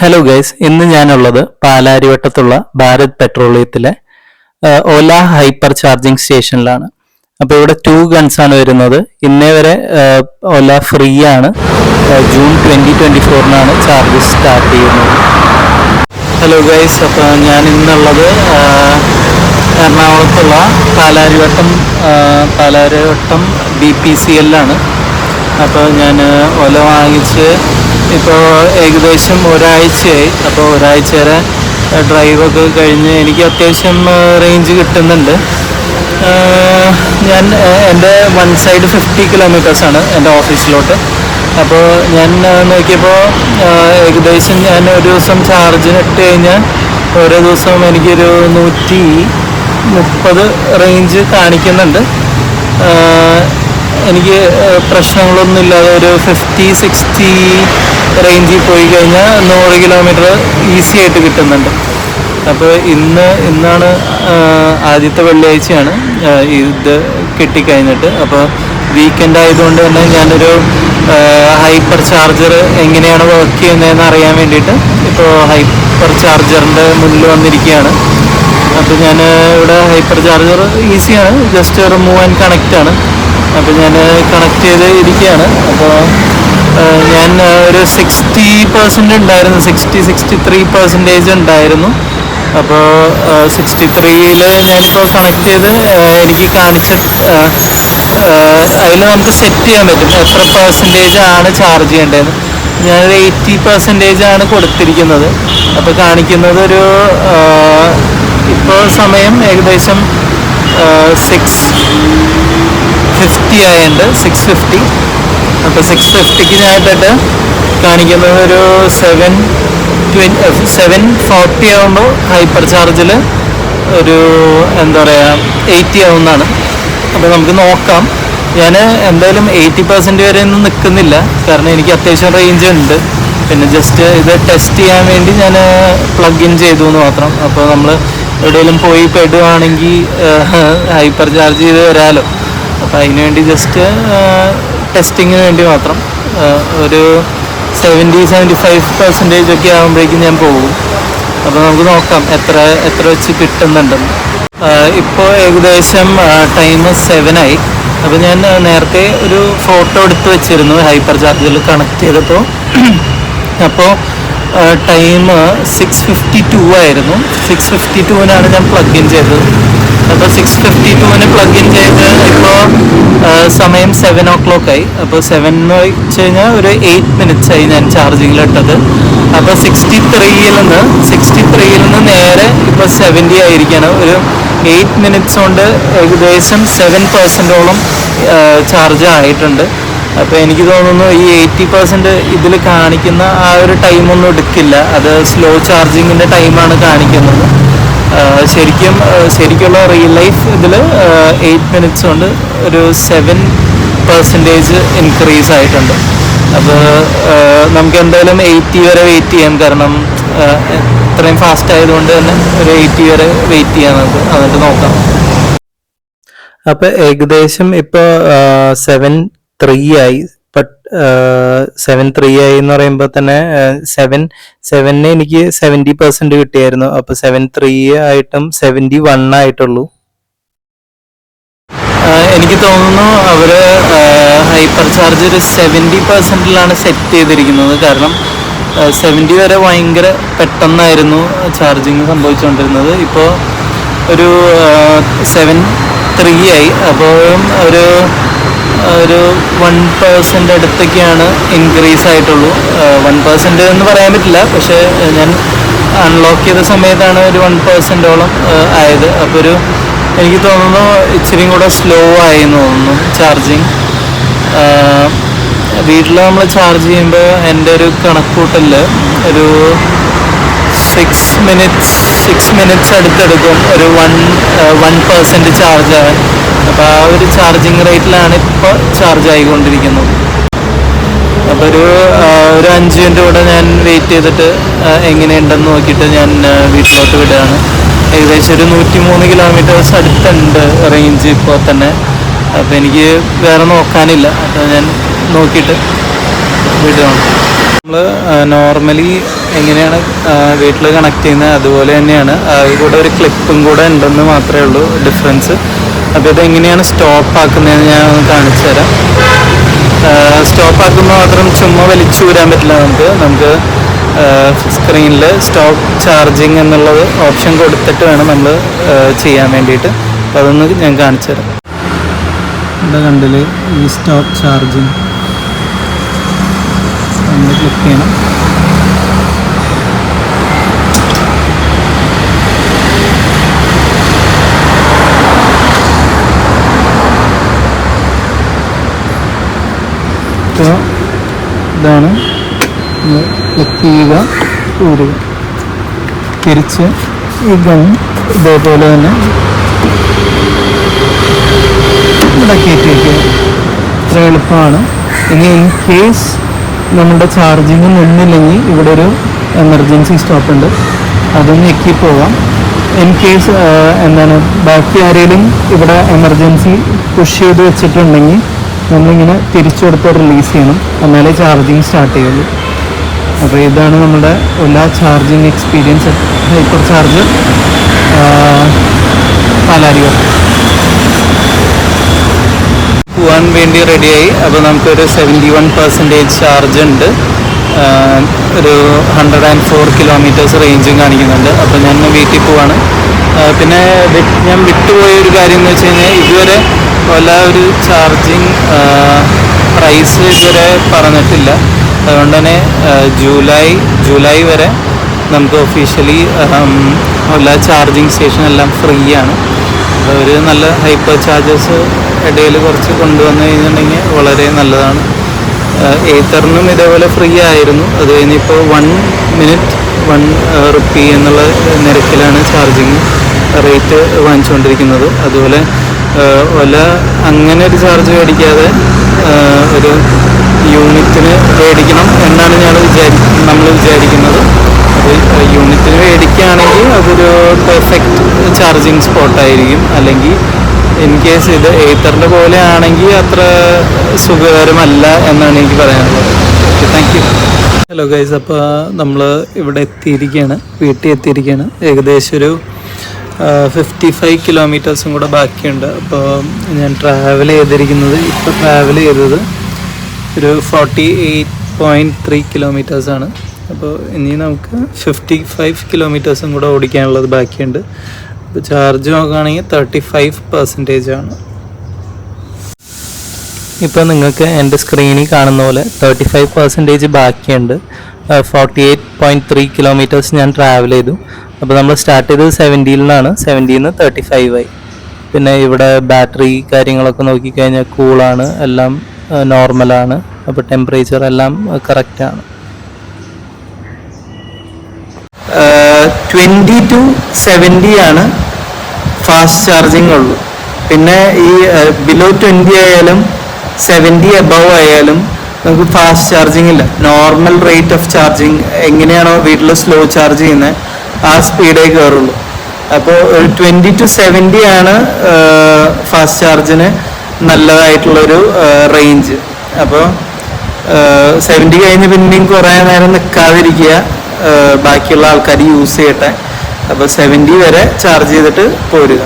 Hello guys ഇന്ന് ഞാനുള്ളത് പാലാരിവട്ടത്തുള്ള ഭാരത് പെട്രോളിയത്തിലെ ഓല ഹൈപ്പർ ചാർജിങ് സ്റ്റേഷനിലാണ്. അപ്പോൾ ഇവിടെ ടു ഗൺസ് ആണ് വരുന്നത്. ഇന്നേ വരെ ഓല ഫ്രീ ആണ്. ജൂൺ ട്വന്റി ട്വന്റി ഫോറിനാണ് ചാർജ് സ്റ്റാർട്ട് ചെയ്യുന്നത്. ഹലോ ഗൈസ് അപ്പോൾ ഞാൻ ഇന്നുള്ളത് എറണാകുളത്തുള്ള Palarivattam Palarivattam B P C എല്ലാണ് അപ്പോൾ ഞാൻ ഓല വാങ്ങിച്ച് ഇപ്പോൾ ഏകദേശം ഒരാഴ്ചയായി. അപ്പോൾ ഒരാഴ്ച വരെ ഡ്രൈവൊക്കെ കഴിഞ്ഞ് എനിക്ക് അത്യാവശ്യം റേഞ്ച് കിട്ടുന്നുണ്ട്. ഞാൻ എന്റെ വൺ സൈഡ് ഫിഫ്റ്റി കിലോമീറ്റേഴ്സാണ് എന്റെ ഓഫീസിലോട്ട് അപ്പോൾ ഞാൻ നോക്കിയപ്പോൾ ഏകദേശം ഞാൻ ഒരു ദിവസം ചാർജിന് ഇട്ട് കഴിഞ്ഞാൽ ഓരോ ദിവസവും എനിക്കൊരു നൂറ്റി മുപ്പത് റേഞ്ച് കാണിക്കുന്നുണ്ട്. എനിക്ക് പ്രശ്നങ്ങളൊന്നുമില്ലാതെ ഒരു ഫിഫ്റ്റി സിക്സ്റ്റി റേഞ്ചിൽ പോയി കഴിഞ്ഞാൽ നൂറ് കിലോമീറ്റർ ഈസി ആയിട്ട് കിട്ടുന്നുണ്ട്. അപ്പോൾ ഇന്ന് ഇന്നാണ് ആദ്യത്തെ വെള്ളിയാഴ്ചയാണ്. ഇത് കിട്ടിക്കഴിഞ്ഞിട്ട്. അപ്പോൾ വീക്കെൻഡ് ആയതുകൊണ്ട് തന്നെ ഞാനൊരു ഹൈപ്പർ ചാർജർ എങ്ങനെയാണ് വർക്ക് ചെയ്യുന്നതെന്ന് അറിയാൻ വേണ്ടിയിട്ട് ഇപ്പോൾ ഹൈപ്പർ ചാർജറിന്റെ മുന്നിൽ വന്നിരിക്കുകയാണ്. അപ്പോൾ ഞാൻ ഇവിടെ ഹൈപ്പർ ചാർജർ ഈസിയാണ് ജസ്റ്റ് റിമൂവ് ആൻഡ് കണക്റ്റ് ആണ്. അപ്പോൾ ഞാൻ കണക്ട് ചെയ്ത് ഇരിക്കുകയാണ്. അപ്പോൾ ഞാൻ ഒരു സിക്സ്റ്റി പെർസെന്റ് ഉണ്ടായിരുന്നു. സിക്സ്റ്റി സിക്സ്റ്റി ത്രീ പെർസെന്റേജ് ഉണ്ടായിരുന്നു അപ്പോൾ സിക്സ്റ്റി ത്രീയിൽ ഞാനിപ്പോൾ കണക്ട് ചെയ്ത് എനിക്ക് കാണിച്ച അതിൽ നമുക്ക് സെറ്റ് ചെയ്യാൻ പറ്റും. എത്ര പെർസെന്റേജ് ആണ് ചാർജ് ചെയ്യേണ്ടതെന്ന് ഞാനൊരു എയ്റ്റി പെർസെന്റേജ് ആണ് കൊടുത്തിരിക്കുന്നത്. അപ്പോൾ കാണിക്കുന്നത് ഒരു ഇപ്പോൾ സമയം ഏകദേശം സിക്സ് ഫിഫ്റ്റി ആയുണ്ട് സിക്സ് ഫിഫ്റ്റി അപ്പോൾ സിക്സ് ഫിഫ്റ്റിക്ക് ഞാൻ ഇട്ടിട്ട് കാണിക്കുന്നത് ഒരു സെവൻ ട്വൻ സെവൻ ഫോർട്ടി ആകുമ്പോൾ ഹൈപ്പർ ചാർജിൽ ഒരു എന്താ പറയുക എയ്റ്റി ആവുന്നതാണ്. അപ്പോൾ നമുക്ക് നോക്കാം. ഞാൻ എന്തായാലും എയ്റ്റി പെർസെന്റ് വരെ ഒന്നും നിൽക്കുന്നില്ല കാരണം എനിക്ക് അത്യാവശ്യം റേഞ്ച് ഉണ്ട്. പിന്നെ ജസ്റ്റ് ഇത് ടെസ്റ്റ് ചെയ്യാൻ വേണ്ടി ഞാൻ പ്ലഗ് ഇൻ ചെയ്തു എന്ന് മാത്രം. അപ്പോൾ നമ്മൾ എവിടെയെങ്കിലും പോയി പെടുവാണെങ്കിൽ ഹൈപ്പർ ചാർജ് ചെയ്ത് വരാമല്ലോ അപ്പോൾ അതിനുവേണ്ടി ജസ്റ്റ് ടെസ്റ്റിങ്ങിന് വേണ്ടി മാത്രം ഒരു സെവന്റി സെവന്റി ഫൈവ് പെർസെന്റേജ് ഒക്കെ ആകുമ്പോഴേക്കും ഞാൻ പോകും. അപ്പോൾ നമുക്ക് നോക്കാം എത്ര എത്ര വെച്ച് കിട്ടുന്നുണ്ടെന്ന്. ഇപ്പോൾ ഏകദേശം ടൈം സെവനായി അപ്പോൾ ഞാൻ നേരത്തെ ഒരു ഫോട്ടോ എടുത്ത് വെച്ചിരുന്നു ഹൈപ്പർ ചാർജിൽ കണക്ട് ചെയ്തപ്പോൾ അപ്പോൾ ടൈം സിക്സ് ഫിഫ്റ്റി ടു ആയിരുന്നു. സിക്സ് ഫിഫ്റ്റി ടുവിനാണ് ഞാൻ പ്ലഗ് ഇൻ ചെയ്തത്. അപ്പോൾ സിക്സ് ഫിഫ്റ്റി ടുവിന് പ്ലഗ് ഇൻ ചെയ്ത് ഇപ്പോൾ സമയം സെവൻ ഓ ക്ലോക്ക് ആയി. അപ്പോൾ സെവൻ എന്ന് വെച്ച് കഴിഞ്ഞാൽ ഒരു എയ്റ്റ് മിനിറ്റ്സ് ആയി ഞാൻ ചാർജിങ്ങിലിട്ടത് അപ്പോൾ സിക്സ്റ്റി ത്രീയിൽ നിന്ന് സിക്സ്റ്റി ത്രീയിൽ നിന്ന് നേരെ ഇപ്പോൾ സെവന്റി ആയിരിക്കണം. ഒരു എയ്റ്റ് മിനിറ്റ്സ് കൊണ്ട് ഏകദേശം സെവൻ പെർസെന്റോളം ചാർജ് ആയിട്ടുണ്ട്. അപ്പോൾ എനിക്ക് തോന്നുന്നു ഈ എയ്റ്റി പെർസെന്റ് ഇതിൽ കാണിക്കുന്ന ആ ഒരു ടൈമൊന്നും എടുക്കില്ല. അത് സ്ലോ ചാർജിങ്ങിന്റെ ടൈമാണ് കാണിക്കുന്നത്. ശരിക്കും ശരിക്കുള്ള റിയൽ ലൈഫ് ഇതിൽ എയ്റ്റ് മിനിറ്റ്സ് കൊണ്ട് ഒരു സെവൻ പെർസെന്റേജ് ഇൻക്രീസ് ആയിട്ടുണ്ട്. അപ്പോൾ നമുക്ക് എന്തായാലും എയ്റ്റി വരെ വെയിറ്റ് ചെയ്യാം. കാരണം ഇത്രയും ഫാസ്റ്റ് ആയതുകൊണ്ട് തന്നെ ഒരു എയ്റ്റി വരെ വെയിറ്റ് ചെയ്യാം നമുക്ക്. എന്നിട്ട് നോക്കാം. അപ്പോൾ ഏകദേശം ഇപ്പോൾ സെവൻ ത്രീ ആയി. സെവൻ ത്രീ ആയി എന്ന് പറയുമ്പോൾ തന്നെ സെവൻ സെവനിന് എനിക്ക് സെവന്റി പെർസെന്റ് കിട്ടിയായിരുന്നു. അപ്പൊ സെവൻ ത്രീ ആയിട്ടും സെവന്റി വൺ ആയിട്ടുള്ളൂ. എനിക്ക് തോന്നുന്നു അവർ ഹൈപ്പർ ചാർജ് ഒരു സെവന്റി പെർസെന്റിലാണ് സെറ്റ് ചെയ്തിരിക്കുന്നത്. കാരണം സെവന്റി വരെ ഭയങ്കര പെട്ടെന്നായിരുന്നു ചാർജിങ് സംഭവിച്ചുകൊണ്ടിരുന്നത്. ഇപ്പോൾ ഒരു സെവൻ ത്രീ ആയി. അപ്പോഴും ഒരു ഒരു വൺ പേഴ്സന്റ് അടുത്തൊക്കെയാണ് ഇൻക്രീസ് ആയിട്ടുള്ളൂ. വൺ പേഴ്സന്റ് എന്ന് പറയാൻ പറ്റില്ല. പക്ഷേ ഞാൻ അൺലോക്ക് ചെയ്ത സമയത്താണ് ഒരു വൺ പേഴ്സന്റോളം ആയത്. അപ്പോൾ ഒരു എനിക്ക് തോന്നുന്നു ഇച്ചിരി കൂടെ സ്ലോ ആയി എന്ന് തോന്നുന്നു ചാർജിങ് വീട്ടിൽ നമ്മൾ ചാർജ് ചെയ്യുമ്പോൾ എന്റെ ഒരു കണക്കൂട്ടലിൽ ഒരു സിക്സ് മിനിറ്റ്സ് സിക്സ് മിനിറ്റ്സ് അടുത്തെടുക്കും. ഒരു വൺ വൺ പെർസെന്റ് ചാർജ് ആവാൻ. അപ്പോൾ ആ ഒരു ചാർജിങ് റേറ്റിലാണ് ഇപ്പോൾ ചാർജ് ആയിക്കൊണ്ടിരിക്കുന്നത്. അപ്പോൾ ഒരു ഒരു അഞ്ച് മിനിറ്റ് കൂടെ ഞാൻ വെയിറ്റ് ചെയ്തിട്ട് എങ്ങനെയുണ്ടെന്ന് നോക്കിയിട്ട് ഞാൻ വീട്ടിലോട്ട് വിടുകയാണ്. ഏകദേശം ഒരു നൂറ്റി മൂന്ന് കിലോമീറ്റേഴ്സ് അടുത്തുണ്ട് റേഞ്ച് ഇപ്പോൾ തന്നെ. അപ്പോൾ എനിക്ക് വേറെ നോക്കാനില്ല. അപ്പോൾ ഞാൻ നോക്കിയിട്ട് വിടുകയാണ്. നമ്മൾ നോർമലി എങ്ങനെയാണ് വീട്ടിൽ കണക്ട് ചെയ്യുന്നത്? അതുപോലെ തന്നെയാണ് അതിൽ കൂടെ ഒരു ക്ലിപ്പും കൂടെ ഉണ്ടെന്ന് മാത്രമേ ഉള്ളൂ ഡിഫറൻസ് അപ്പോൾ ഇത് എങ്ങനെയാണ് സ്റ്റോപ്പ് ആക്കുന്നതെന്ന് ഞാൻ കാണിച്ചു തരാം. സ്റ്റോപ്പ് ആക്കുമ്പോൾ മാത്രം ചുമ്മാ വലിച്ചു വലിച്ചൂരാൻ പറ്റില്ല നമുക്ക്. നമുക്ക് സ്ക്രീനിൽ സ്റ്റോപ്പ് ചാർജിങ് എന്നുള്ളത് ഓപ്ഷൻ കൊടുത്തിട്ട് വേണം നമ്മൾ ചെയ്യാൻ വേണ്ടിയിട്ട്. അപ്പോൾ അതൊന്ന് ഞാൻ കാണിച്ചു തരാം. ഇവിടെ കണ്ടില്ലേ ഈ സ്റ്റോപ്പ് ചാർജിങ് നമ്മൾ ക്ലിക്ക് ചെയ്യണം. അപ്പോൾ ഇതാണ്. ക്ലിക്ക് ചെയ്യുക. ഊരുക തിരിച്ച് ഈ ഗം ഇതേപോലെ തന്നെ ഇവിടെ കയറ്റി ഇത്ര എളുപ്പമാണ്. ഇനി ഇൻ കേസ് നമ്മുടെ ചാർജിങ് നിന്നില്ലെങ്കിൽ ഇവിടെ ഒരു എമർജൻസി സ്റ്റോപ്പ് ഉണ്ട്. അതൊന്ന് ഞെക്കി പോവാം. ഇൻ കേസ് എന്താണ് ബാക്കി ആരെങ്കിലും ഇവിടെ എമർജൻസി പുഷ് ചെയ്ത് വെച്ചിട്ടുണ്ടെങ്കിൽ നമ്മളിങ്ങനെ തിരിച്ചു കൊടുത്ത് റിലീസ് ചെയ്യണം. എന്നാലേ ചാർജിങ് സ്റ്റാർട്ട് ചെയ്യുള്ളൂ. അപ്പോൾ ഇതാണ് നമ്മുടെ എല്ലാ ചാർജിങ് എക്സ്പീരിയൻസ് ഹൈപ്പർ ചാർജർ പാലാരിയോ പോവാൻ വേണ്ടി റെഡിയായി അപ്പോൾ നമുക്കൊരു സെവന്റി വൺ പെർസെന്റേജ് ചാർജ് ഉണ്ട് ഒരു ഹൺഡ്രഡ് ആൻഡ് ഫോർ കിലോമീറ്റേഴ്സ് റേഞ്ചും കാണിക്കുന്നുണ്ട്. അപ്പോൾ ഞാൻ വീട്ടിൽ പോവാണ്. പിന്നെ ഞാൻ വിട്ടുപോയ ഒരു കാര്യം എന്ന് വെച്ച് കഴിഞ്ഞാൽ ഇതുവരെ വല്ല ഒരു ചാർജിങ് പ്രൈസ് ഇതുവരെ പറഞ്ഞിട്ടില്ല. അതുകൊണ്ട് തന്നെ ജൂലൈ ജൂലൈ വരെ നമുക്ക് ഒഫീഷ്യലി എല്ലാ ചാർജിങ് സ്റ്റേഷൻ എല്ലാം ഫ്രീ ആണ്. ഒരു നല്ല ഹൈപ്പർ ചാർജേഴ്സ് ഇടയിൽ കുറച്ച് കൊണ്ടുവന്നു കഴിഞ്ഞിട്ടുണ്ടെങ്കിൽ വളരെ നല്ലതാണ്. ഏത്തറിനും ഇതേപോലെ ഫ്രീ ആയിരുന്നു. അത് കഴിഞ്ഞിപ്പോൾ വൺ മിനിറ്റ് വൺ റുപ്പി എന്നുള്ള നിരക്കിലാണ് ചാർജിങ് റേറ്റ് വാങ്ങിച്ചുകൊണ്ടിരിക്കുന്നത്. അതുപോലെ ഒല അങ്ങനെ ഒരു ചാർജ് മേടിക്കാതെ ഒരു യൂണിറ്റിന് മേടിക്കണം എന്നാണ് ഞാൻ വിചാരി നമ്മൾ വിചാരിക്കുന്നത്. അത് യൂണിറ്റിന് മേടിക്കുകയാണെങ്കിൽ അതൊരു പെർഫെക്റ്റ് ചാർജിങ് സ്പോട്ടായിരിക്കും. അല്ലെങ്കിൽ ഇൻ കേസ് ഇത് ഏത്തറിന്റെ പോലെ ആണെങ്കിൽ അത്ര സുഖകരമല്ല എന്നാണ് എനിക്ക് പറയാനുള്ളത്. Thank you. ഹലോ ഗൈസ് അപ്പോൾ നമ്മൾ ഇവിടെ എത്തിയിരിക്കുകയാണ് വീട്ടിൽ എത്തിയിരിക്കുകയാണ് ഏകദേശം ഒരു ഫിഫ്റ്റി ഫൈവ് കിലോമീറ്റേഴ്സും കൂടെ ബാക്കിയുണ്ട്. അപ്പോൾ ഞാൻ ട്രാവൽ ചെയ്തിരിക്കുന്നത് ഇപ്പോൾ ട്രാവൽ ചെയ്തത് ഒരു ഫോർട്ടി എയ്റ്റ് പോയിന്റ് ത്രീ കിലോമീറ്റേഴ്സാണ് അപ്പോൾ ഇനി നമുക്ക് ഫിഫ്റ്റി ഫൈവ് കിലോമീറ്റേഴ്സും കൂടെ ഓടിക്കാനുള്ളത് ബാക്കിയുണ്ട്. അപ്പോൾ ചാർജ് നോക്കുകയാണെങ്കിൽ തേർട്ടി ഫൈവ് പെർസെന്റേജ് ആണ്. ഇപ്പോൾ നിങ്ങൾക്ക് എന്റെ സ്ക്രീനിൽ കാണുന്ന പോലെ തേർട്ടി ഫൈവ് പെർസെന്റേജ് ബാക്കിയുണ്ട്. Forty eight point three kilometres ഞാൻ ട്രാവൽ ചെയ്തു. അപ്പോൾ നമ്മൾ സ്റ്റാർട്ട് ചെയ്തത് സെവന്റിയിൽ നിന്നാണ്. സെവന്റിയിൽ നിന്ന് തേർട്ടി ഫൈവ് ആയി. പിന്നെ ഇവിടെ ബാറ്ററി കാര്യങ്ങളൊക്കെ നോക്കിക്കഴിഞ്ഞാൽ കൂളാണ് എല്ലാം നോർമലാണ് അപ്പോൾ ടെമ്പറേച്ചർ എല്ലാം കറക്റ്റാണ് ട്വന്റി ടു സെവന്റി ആണ് ഫാസ്റ്റ് ചാർജിങ് ഉള്ളൂ. പിന്നെ ഈ ബിലോ ട്വന്റി ആയാലും സെവന്റി അബവ് ആയാലും നമുക്ക് ഫാസ്റ്റ് ചാർജിങ് ഇല്ല. നോർമൽ റേറ്റ് ഓഫ് ചാർജിങ് എങ്ങനെയാണോ വീട്ടിൽ സ്ലോ ചാർജ് ചെയ്യുന്നത് ആ സ്പീഡേ കയറുള്ളൂ അപ്പോൾ ഒരു ട്വന്റി ടു സെവന്റി ആണ് ഫാസ്റ്റ് ചാർജിന് നല്ലതായിട്ടുള്ളൊരു റേഞ്ച് അപ്പോൾ സെവന്റി കഴിഞ്ഞ് പിന്നെയും കുറേ നേരം നിൽക്കാതിരിക്കുക ബാക്കിയുള്ള ആൾക്കാർ യൂസ് ചെയ്യട്ടെ. അപ്പോൾ സെവന്റി വരെ ചാർജ് ചെയ്തിട്ട് പോരുക.